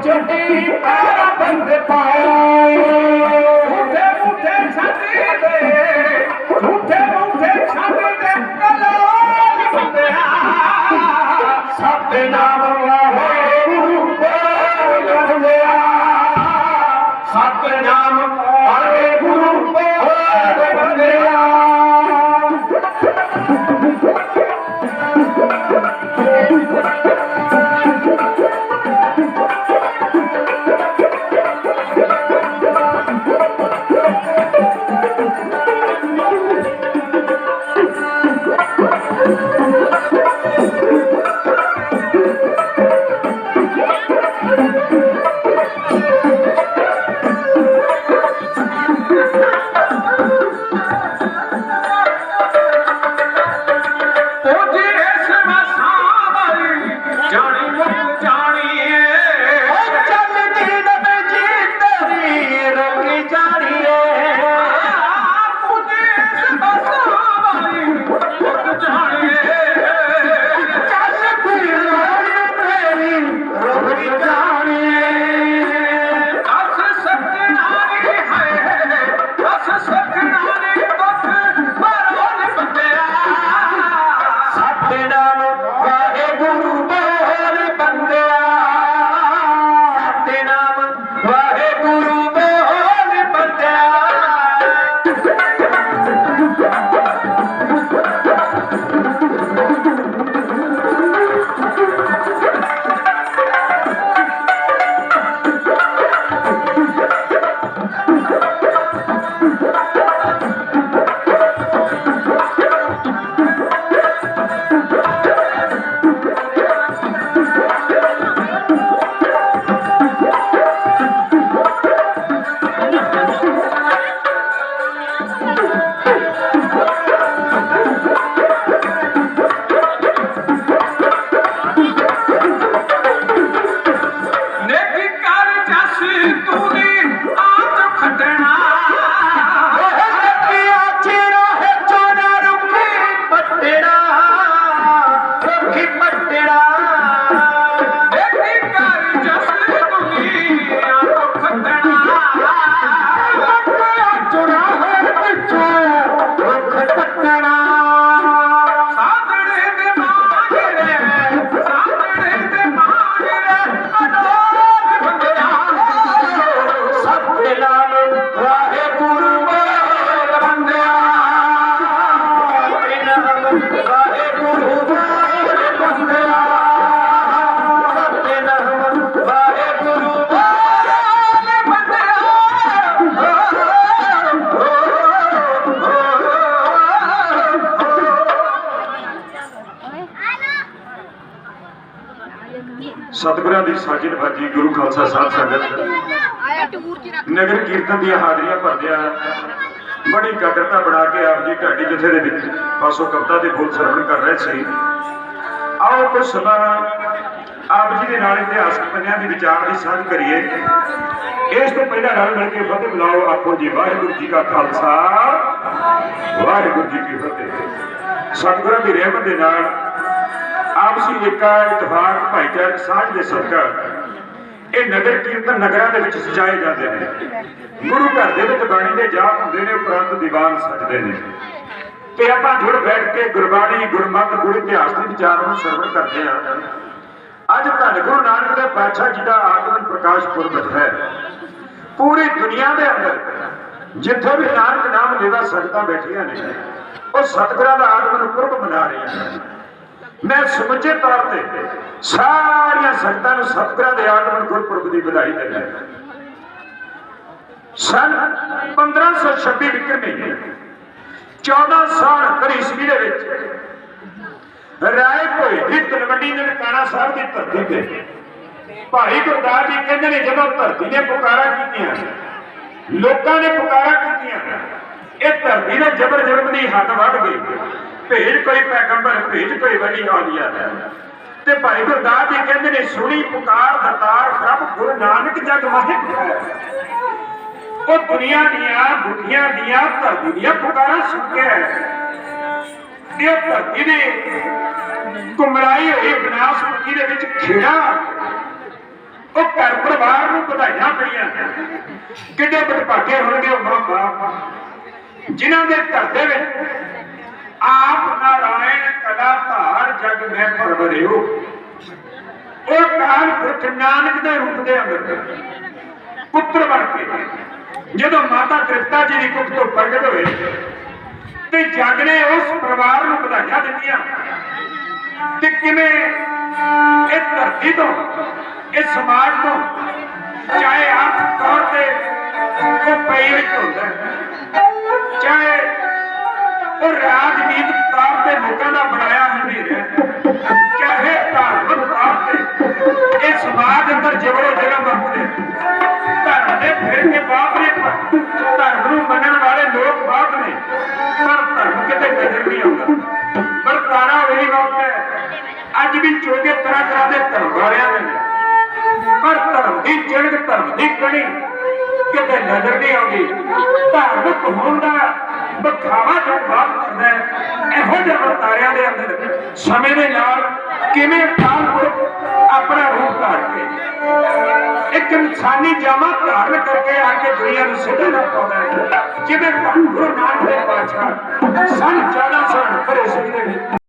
ਛੋਟੀ ਤਾਰਾ ਬੰਦ ਪਾਇਆ ਹੈ ਮੁੱਠੇ ਮੁੱਠੇ ਦੇ। ਮੁੱਠੇ ਮੁੱਠੇ ਛੱਡੀ ਦੇ ਕਲੋਲ ਬੰਦਿਆ ਸਤਨਾਮ ਵਾਹਿਗੁਰੂ ਬੋਲਿਆ ਸਤਨਾਮ ਸਤਿਗੁਰਾਂ ਦੀ ਸਾਜਿਦ ਬਾਜੀ ਗੁਰੂ ਖਾਲਸਾ ਸਾਹਿਬ ਸੰਗਤ ਨਗਰ ਕੀਰਤਨ ਦੀਆਂ ਹਾਜ਼ਰੀਆਂ ਭਰਦਿਆਂ ਬੜੀ ਗਗਰਤਾ ਬਣਾ ਕੇ ਆਪ ਜੀ ਢਾਡੀ ਜਥੇ ਦੇ ਵਿੱਚ ਪਾਸੋਂ ਕਵਿਤਾ ਦੇ ਬੋਲ ਸਰਵਣ ਕਰ ਰਹੇ ਸੀ। ਆਓ ਕੁਝ ਸਮਾਂ ਆਪ ਜੀ ਦੇ ਨਾਲ ਇਤਿਹਾਸਕ ਪੰਨਿਆਂ ਦੀ ਵਿਚਾਰ ਦੀ ਸਾਂਝ ਕਰੀਏ। ਇਸ ਤੋਂ ਪਹਿਲਾਂ ਨਾਲ ਮਿਲ ਕੇ ਫਤਿਹ ਬੁਲਾਓ ਆਪੋ ਜੀ। ਵਾਹਿਗੁਰੂ ਜੀ ਕਾ ਖਾਲਸਾ। ਵਾਹਿਗੁਰੂ ਜੀ ਕੀ ਫਤਿਹ। ਸਤਿਗੁਰਾਂ ਦੀ ਰਹਿਮਤ ਦੇ ਨਾਲ ਆਪਸੀ ਏਕਾ ਇਤਫਾਕ ਭਾਈਚਾਰਕ ਸਾਂਝ ਦੇ ਸਦਕਾ ਇਹ ਨਗਰ ਕੀਰਤਨ ਨਗਰਾਂ ਦੇ ਵਿੱਚ ਸਜਾਏ ਜਾਂਦੇ ਨੇ। ਗੁਰੂ ਘਰ ਦੇ ਵਿੱਚ ਬਾਣੀ ਦੇ ਜਾਪ ਹੁੰਦੇ ਨੇ, ਉਪਰੰਤ ਦੀਵਾਨ ਸਜਦੇ ਨੇ। ਤੇ ਆਪਾਂ ਜੁੜ ਬੈਠ ਕੇ ਗੁਰਬਾਣੀ, ਗੁਰਮਤਿ, ਗੁਰ ਇਤਿਹਾਸ ਦੇ ਵਿਚਾਰ ਨੂੰ ਸਰਵਣ ਕਰਦੇ ਹਾਂ। ਅੱਜ ਧੰਨ ਗੁਰੂ ਨਾਨਕ ਦੇਵ ਪਾਤਸ਼ਾਹ ਜੀ ਦਾ ਆਗਮਨ ਪ੍ਰਕਾਸ਼ ਪੁਰਬ ਹੈ। ਪੂਰੀ ਦੁਨੀਆ ਦੇ ਅੰਦਰ ਜਿੱਥੇ ਵੀ ਨਾਨਕ ਨਾਮ ਲੈਦਾ ਸੰਗਤਾਂ ਬੈਠੀਆਂ ਨੇ, ਉਹ ਸਤਿਗੁਰਾਂ ਦਾ ਆਗਮਨ ਪੁਰਬ ਮਨਾ ਰਹੀਆਂ ਨੇ। ਮੈਂ ਸਮੁੱਚੇ ਤੌਰ ਤੇ ਸਾਰੀਆਂ ਸੰਗਤਾਂ ਨੂੰ ਸਤਿਗੁਰਾਂ ਦੇ ਆਗਮਨ ਗੁਰਪੁਰਬ ਦੀ ਵਧਾਈ ਦਿੰਦਾ ਸਨ 1526 ਵਿਕਰਮੀ 1469 ਈਸਵੀ ਦੇ ਵਿੱਚ ਰਾਏ ਭੋਏ ਦੀ ਤਲਵੰਡੀ ਨਨਕਾਣਾ ਸਾਹਿਬ ਦੀ ਧਰਤੀ ਤੇ ਭਾਈ ਗੁਰਦਾਸ ਜੀ ਕਹਿੰਦੇ ਨੇ ਜਦੋਂ ਧਰਤੀ ਨੇ ਪੁਕਾਰਾ ਕੀਤੀਆਂ, ਲੋਕਾਂ ਨੇ ਪੁਕਾਰਾ ਕੀਤੀਆਂ, ਇਹ ਧਰਤੀ ਨੇ ਜਬਰ ਜੁਲਮ ਦੀ ਹੱਦ ਵੱਧ ਗਈ। ਭੇਜ ਕੋਈ ਪੈਗੰਬਰ ਭੇਜ ਕੋਈ ਵਲੀ ਆਲੀਆ ਤੇ ਭਾਈ ਗੁਰਦਾਸ ਜੀ ਕਹਿੰਦੇ ਨੇ, ਸੁਣੀ ਪੁਕਾਰ ਦਤਾਰ ਪ੍ਰਭ ਗੁਰੂ ਨਾਨਕ ਜਗ ਮਾਹਿ। ਉਹ ਦੁਨੀਆ ਦੀਆਂ ਦੁਨੀਆ ਦੀਆਂ, ਧਰਤੀ ਦੀਆਂ ਪੁਕਾਰਾਂ ਸੁਣ ਕੇ ਇਹ ਧਰਤੀ ਨੇ ਕੁਮੜਾਈ ਹੋਈ ਬਨਾਸਪਤੀ ਦੇ ਵਿੱਚ ਖੇੜਾ, ਉਹ ਘਰ ਪਰਿਵਾਰ ਨੂੰ ਵਧਾਈਆਂ ਪਈਆਂ ਕਿੱਡੇ ਬਟਪਾਕੇ ਹੋਣਗੇ ਉਹ ਮਾਂ ਬਾਪ ਜਿਨ੍ਹਾਂ ਦੇ ਘਰ ਦੇ ਵਿੱਚ ਆਪ ਨਾਰਾਇਣ ਕਲਾ ਧਾਰ ਜਗ ਮੈਂ ਪਰਵਰਿਓ। ਉਹ ਕਾਲ ਪੁਰਖ ਨਾਨਕ ਦੇ ਰੂਪ ਦੇ ਅੰਦਰ ਪੁੱਤਰ ਬਣ ਕੇ। ਜਦੋਂ ਮਾਤਾ ਤ੍ਰਿਪਤਾ ਜੀ ਦੀ ਕੁੱਖ ਤੋਂ ਪ੍ਰਗਟ ਹੋਏ ਤੇ ਜਗ ਨੇ ਉਸ ਪਰਿਵਾਰ ਨੂੰ ਵਧਾਈਆਂ ਦਿੱਤੀਆਂ। ਤੇ ਕਿਵੇਂ ਇਹ ਧਰਤੀ ਤੋਂ ਇਹ ਸਮਾਜ ਤੋਂ ਚਾਹੇ ਆਰਥਿਕ ਤੌਰ ਤੇ ਉਹ ਪਈ ਵਿੱਚ ਹੁੰਦਾ ਹੈ, ਨਹੀਂ ਆਉਂਦਾ। ਪਰ ਤਾਰਾ ਉਹੀ ਵਕਤ ਹੈ, ਅੱਜ ਵੀ ਚੋਗੇ ਤਰ੍ਹਾਂ ਤਰ੍ਹਾਂ ਦੇ ਧਰਮ ਵਾਲਿਆਂ ਨੇ। ਪਰ ਧਰਮ ਦੀ ਚਿੜਗ ਧਰਮ ਦੀ ਕਣੀ ਕਿਤੇ ਨਜ਼ਰ ਨਹੀਂ ਆਉਂਦੀ। ਧਾਰਮਿਕ ਹੋਣ ਦਾ ਬਖਾਵਾ ਜੋ ਬਾਤ ਕਰਦਾ ਇਹੋ ਜਿਹੇ ਵਰਤਾਰਿਆਂ ਦੇ ਅੰਦਰ ਸਮੇਂ ਦੇ ਨਾਲ ਕਿਵੇਂ ਕੇ ਜਾਮਾ ਧਾਰਨ ਕਰਕੇ ਆ ਕੇ ਦੁਨੀਆ ਨੂੰ ਸਿੱਧਾ ਨਾ ਪਾਉਂਦਾ ਹੈ। ਜਿਵੇਂ ਗੁਰੂ ਨਾਨਕ ਦੇਵ ਪਾਤਸ਼ਾਹ। ਸਨ 1469 ਈਸਵੀ ਦੇ ਵਿੱਚ